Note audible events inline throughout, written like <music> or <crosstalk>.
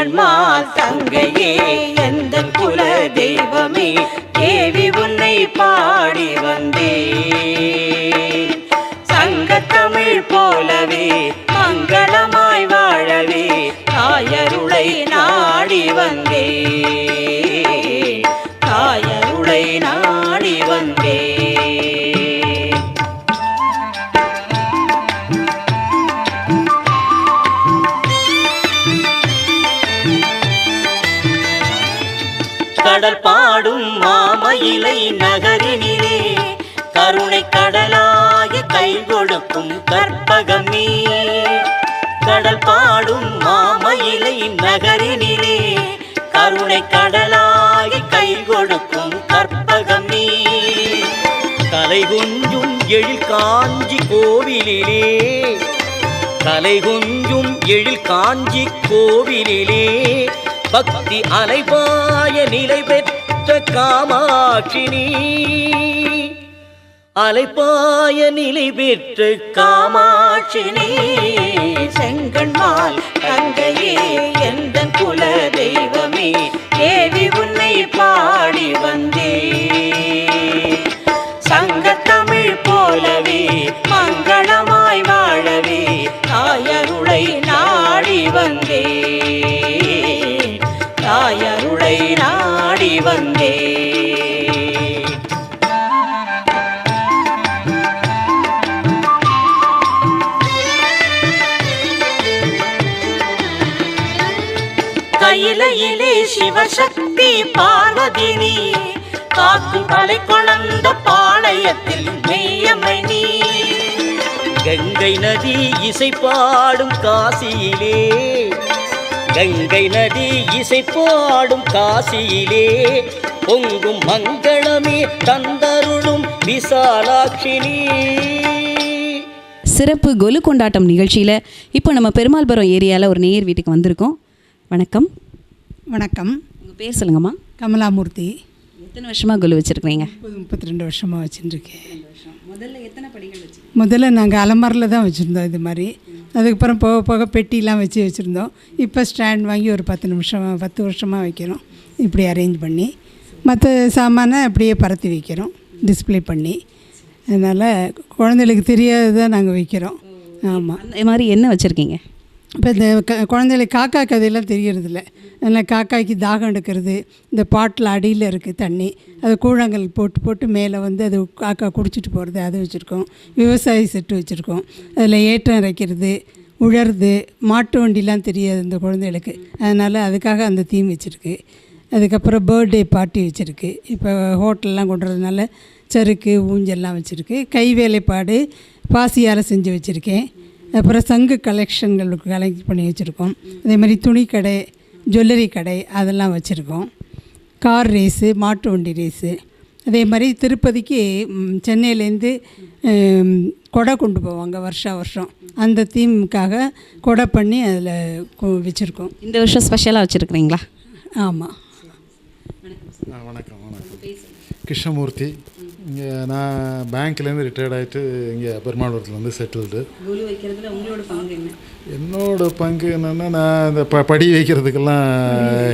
செங்கன்மால் தங்கையே எந்த குல தெய்வமே தேவி உன்னை பாடி வந்தே சங்க தமிழ் போலவே மங்களமாய் வாழவே தாயருளை நாடி வந்தே கடல் பாடும் மாமயிலை நகரினிலே கருணை கடலாய கை கொடுக்கும் கற்பகமே. கடல் பாடும் மாமயிலை நகரினிலே கருணை கடலாய கை கொடுக்கும் கற்பகமே. தலை கலை கொஞ்சும் எழில் காஞ்சி கோவிலிலே தலை கொஞ்சும் எழில் காஞ்சி கோவிலிலே பக்தி அலைபாய நிலை பெற்ற காமாட்சி நீ. அலைப்பாய நிலை பெற்று காமாட்சி நீ. செங்கண்மால் அருளை நாடி வந்தே. கையிலையிலே சிவசக்தி பார்வதி நீ காக்கும் தலை குழந்த பாளையத்தில் மெய்யம்மை நீ. கங்கை நதி இசை பாடும் காசியிலே கங்கை நதி இசை பாடும் காசியிலே பொங்கும் மங்களமே தந்தருளும் விசாலாட்சினி. சிறப்பு கொலு கொண்டாட்டம் நிகழ்ச்சியில் இப்போ நம்ம பெருமாள்புரம் ஏரியாவில் ஒரு நேயர் வீட்டுக்கு வந்திருக்கோம். வணக்கம். வணக்கம். உங்கள் பேர் சொல்லுங்கம்மா. கமலாமூர்த்தி. எத்தனை வருஷமாக கொலு வச்சுருக்கிறீங்க? முப்பது முப்பத்தி ரெண்டு வருஷமாக வச்சுட்டுருக்கேன் முதல்ல எத்தனை படிகள் வச்சு முதல்ல நாங்கள் அலமாரில் தான் வச்சுருந்தோம் இது மாதிரி. அதுக்கப்புறம் போக போக பெட்டிலாம் வச்சு வச்சுருந்தோம். இப்போ ஸ்டாண்ட் வாங்கி ஒரு பத்து நிமிஷம் பத்து வருஷமாக வைக்கிறோம். இப்படி அரேஞ்ச் பண்ணி மற்ற சாமானை அப்படியே பரத்தி வைக்கிறோம் டிஸ்ப்ளே பண்ணி. அதனால் குழந்தைகளுக்கு தெரியாததை நாங்கள் வைக்கிறோம். ஆமாம் அந்த மாதிரி என்ன வச்சுருக்கீங்க? இப்போ இந்த க குழந்தைகளுக்கு காக்கா கதையெல்லாம் தெரியறதில்ல. அதனால் காக்காய்க்கு தாகம் எடுக்கிறது இந்த பாட்டில் அடியில் இருக்குது தண்ணி அது கூழாங்கல் போட்டு போட்டு மேலே வந்து அது காக்கா குடிச்சிட்டு போகிறது அது வச்சுருக்கோம். விவசாய செட்டு வச்சுருக்கோம். அதில் ஏற்றம் இறைக்கிறது உழறது மாட்டு வண்டிலாம் தெரியாது இந்த குழந்தைகளுக்கு. அதனால் அதுக்காக அந்த தீம் வச்சுருக்கு. அதுக்கப்புறம் பர்த்டே பார்ட்டி வச்சுருக்கு. இப்போ ஹோட்டல்லாம் கொண்டு வரதுனால சறுக்கு ஊஞ்சல்லாம் வச்சுருக்கு. கைவேலைப்பாடு பாசியால் செஞ்சு வச்சுருக்கேன். அப்புறம் சங்கு கலெக்ஷன்கள் கலெக்ட் பண்ணி வச்சுருக்கோம். அதே மாதிரி துணி கடை ஜுவல்லரி கடை அதெல்லாம் வச்சுருக்கோம். கார் ரேஸு மாட்டு வண்டி ரேஸு அதே மாதிரி திருப்பதிக்கு சென்னையிலேருந்து கொடை கொண்டு போவாங்க வருஷா வருஷம். அந்த தீமுக்காக கொடை பண்ணி அதில் வச்சுருக்கோம். இந்த வருஷம் ஸ்பெஷலாக வச்சுருக்கிறீங்களா? ஆமாம் வணக்கம் வணக்கம். கிருஷ்ணமூர்த்தி. இங்கே நான் பேங்க்லேருந்து ரிட்டையர்ட் ஆகிட்டு இங்கே பெருமாளுரத்தில் வந்து செட்டில்டு உங்களோட பங்கு என்ன? என்னோட பங்கு என்னென்னா நான் இந்த ப படி வைக்கிறதுக்கெல்லாம்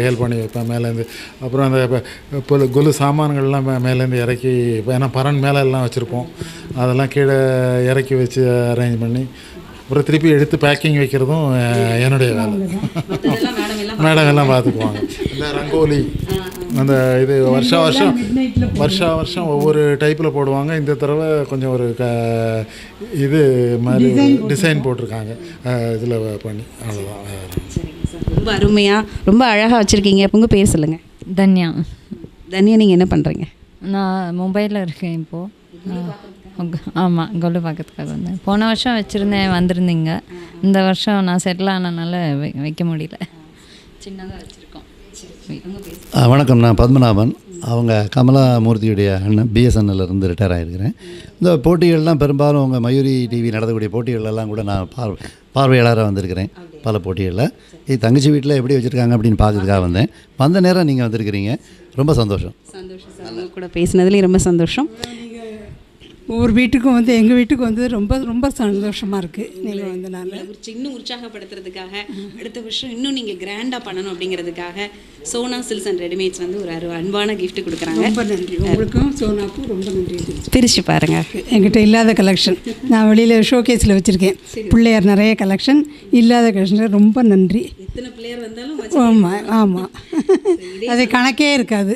ஹெல்ப் பண்ணி வைப்பேன். மேலேருந்து அப்புறம் அந்த ப- பொ- கொலு சாமான்கள்லாம் மேலேருந்து இறக்கி ஏன்னா பரன் மேலே எல்லாம் வச்சுருப்போம். அதெல்லாம் கீழே இறக்கி வச்சு அரேஞ்ச் பண்ணி அப்புறம் திருப்பி எடுத்து பேக்கிங் வைக்கிறதும் என்னுடைய வேலை. மேடம் எல்லாம் <laughs> பார்த்துக்குவாங்க. இந்த ரங்கோலி. அந்த இது வருஷா வருஷம் வருஷா வருஷம் ஒவ்வொரு டைப்பில் போடுவாங்க. இந்த தடவை கொஞ்சம் ஒரு க இது மாதிரி டிசைன் போட்டிருக்காங்க. இதில் பண்ணி அவ்வளோதான். ரொம்ப அருமையாக ரொம்ப அழகாக வச்சுருக்கீங்க. உங்கள் பேர் சொல்லுங்கள் தன்யா. தனியாக நீங்கள் என்ன பண்ணுறீங்க நான் மும்பையில் இருக்கேன் இப்போது ஆமாம் கொல்லு பார்க்கறதுக்காக வந்தேன். போன வருஷம் வச்சுருந்தேன் வந்திருந்தீங்க. இந்த வருஷம் நான் செட்டில் ஆனனால வை- வைக்க முடியல. சின்னதாக வச்சுருக்கோம் ஆ, வணக்கம் நான் பத்மநாபன். அவங்க கமலாமூர்த்தியுடைய அண்ணன் பிஎஸ்என்எல்லேருந்து ரிட்டையர் ஆகிருக்கிறேன் இந்த போட்டிகள்லாம் பெரும்பாலும் உங்கள் மயூரி டிவி நடத்தக்கூடிய போட்டிகளெல்லாம் கூட நான் பார்வை பார்வையாளராக வந்திருக்கிறேன் பல போட்டிகளில். இது தங்கச்சி வீட்டில் எப்படி வச்சுருக்காங்க அப்படின்னு பார்க்குறதுக்காக வந்தேன். வந்த நேரம் நீங்கள் வந்திருக்கிறீங்க. ரொம்ப சந்தோஷம். சந்தோஷம் சார். கூட பேசினதுலேயும் ரொம்ப சந்தோஷம். ஒவ்வொரு வீட்டுக்கும் வந்து எங்கள் வீட்டுக்கு வந்து ரொம்ப ரொம்ப சந்தோஷமாக இருக்குது நீங்கள் வந்தனால இன்னும் உற்சாகப்படுத்துறதுக்காக அடுத்த வருஷம் இன்னும் நீங்கள் கிராண்டாக பண்ணணும் அப்படிங்கிறதுக்காக சோனா சில்ஸ் அண்ட் ரெடிமேட்ஸ் வந்து ஒரு அரு அன்பான gift கொடுக்குறாங்க. ரொம்ப நன்றி. உங்களுக்கும் சோனாக்கும் ரொம்ப நன்றி. பிரித்து பாருங்க. என்கிட்ட இல்லாத கலெக்ஷன் நான் வெளியில் ஷோகேஸில் வச்சுருக்கேன். பிள்ளையார் நிறைய கலெக்ஷன் இல்லாத கலெக்ஷன் ரொம்ப நன்றி. எத்தனை பிள்ளையர் வந்தாலும் ஆமாம் ஆமாம் அது கணக்கே இருக்காது.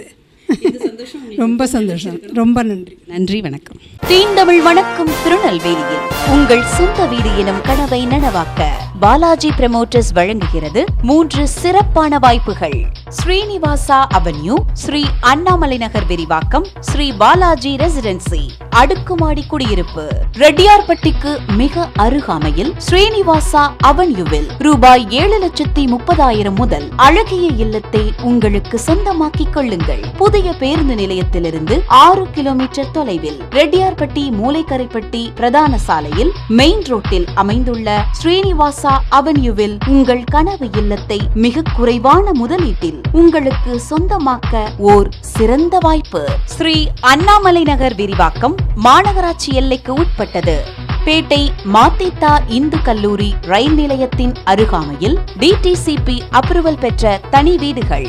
ரொம்ப சந்தோஷம். ரொம்ப நன்றி. நன்றி வணக்கம். தீண்டமிழ் வணக்கம் திருநெல்வேலியில். உங்கள் சொந்த வீடு எனும் கனவை நனவாக்க. பாலாஜி பிரமோட்டர்ஸ் வழங்குகிறது மூன்று சிறப்பான வாய்ப்புகள். ஸ்ரீனிவாசா அவென்யூ ஸ்ரீ அண்ணாமலை நகர் விரிவாக்கம் ஸ்ரீ பாலாஜி ரெசிடென்சி அடுக்குமாடி குடியிருப்பு. ரெட்டியார்பட்டிக்கு மிக அருகாமையில் ஸ்ரீனிவாசா அவென்யூவில் ரூபாய் ஏழு லட்சத்தி முப்பதாயிரம் முதல் அழகிய இல்லத்தை உங்களுக்கு சொந்தமாக்கிக் கொள்ளுங்கள். புதிய பேருந்து நிலையத்திலிருந்து ஆறு கிலோமீட்டர் தொலைவில் ரெட்டியார்பட்டி மூளைக்கரைப்பட்டி பிரதான சாலையில் மெயின் ரோட்டில் அமைந்துள்ள ஸ்ரீனிவாசா அவென்யூவில் உங்கள் கனவு இல்லத்தை மிக குறைவான முதலீட்டில் உங்களுக்கு சொந்தமாக்க ஓர் சிறந்த வாய்ப்பு. ஸ்ரீ அண்ணாமலை நகர் விரிவாக்கம் மாநகராட்சி எல்லைக்கு உட்பட்டது. பேட்டை மாத்தித்தா இந்து கல்லூரி ரயில் நிலையத்தின் அருகாமையில் டிடிசிபி அப்ரூவல் பெற்ற தனி வீடுகள்.